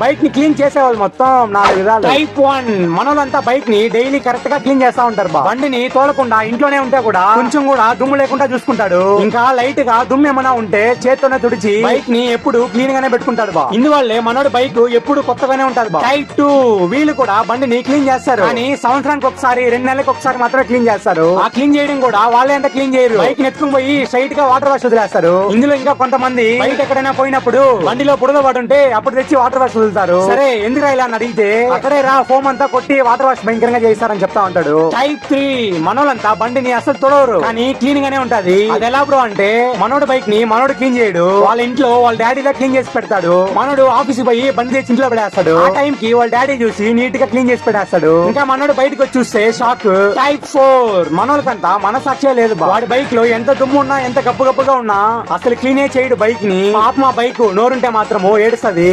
బైక్ని క్లీన్ చేసేవాళ్ళు మొత్తం నాలుగు విధాలు. టైప్ వన్ మనోళ్ళంతా బైక్ని డైలీ కరెక్ట్గా క్లీన్ చేస్తా ఉంటారు బా. బండిని తోలకుండా ఇంట్లోనే ఉంటే కూడా కొంచెం కూడా దుమ్ము లేకుండా చూసుకుంటాడు. ఇంకా లైట్గా దుమ్ము ఏమైనా ఉంటే చేత్తోనే తుడిచి బైక్ని ఎప్పుడు క్లీన్ గానే పెట్టుకుంటాడు బా. ఇందువల్లే మనోడు బైక్ ఎప్పుడు కొత్తగానే ఉంటది బా. టైప్ టూ వీళ్ళు కూడా బండిని క్లీన్ చేస్తారు. కానీ సంవత్సరానికి ఒకసారి రెండు నెలలకు ఒకసారి మాత్రమే క్లీన్ చేస్తారు. ఆ క్లీన్ చేయడం కూడా వాళ్ళే అంత క్లీన్ చేయరు. బైక్ నెత్తుకుని పోయి స్ట్రైట్గా వాటర్ వాష్ వదిలేస్తారు. ఇందులో ఇంకా కొంతమంది బయట ఎక్కడైనా పోయినప్పుడు బండిలో బుడద పడుంటే అప్పుడు తెచ్చి వాటర్ వాష్ వదులుతారు సరే ఎందుకు ఇలా అని అడిగితే అక్కడే రా ఫోమ్ అంతా కొట్టి వాటర్ వాష్ భయంకరంగా చేస్తారని చెప్తా ఉంటాడు. టైప్ త్రీ మనోళ్ళంతా బండిని అసలు తొడవరు. కానీ క్లీన్ గానే ఉంటది. అది ఎలా బ్రో అంటే మనోడు బైక్ని మనోడు క్లీన్ చేయడు. వాళ్ళ ఇంట్లో వాళ్ళ డాడీ దా క్లీన్ చేసి పెడతాడు. మనోడు ఆఫీస్ పోయి బండి తెచ్చి ఇంట్లో పెడేస్తాడు. ఆ టైం కి వాళ్ళ డాడీ చూసి నీట్గా క్లీన్ చేసి పెట్టేస్తాడు ఇంకా మనోడు బయటకు వచ్చి చూస్తే షాక్ టైప్ ఫోర్ మనోళ్ళకంతా మనసాక్షే లేదు. వాడి బైక్లో ఎంత దుమ్ము ఉన్నా ఎంత గబ్బు గబ్బుగా ఉన్నా అసలు క్లీనే చేయడు బైక్ని. పాప మా బైక్ నోరుంటే మాత్రము ఏడుస్తది.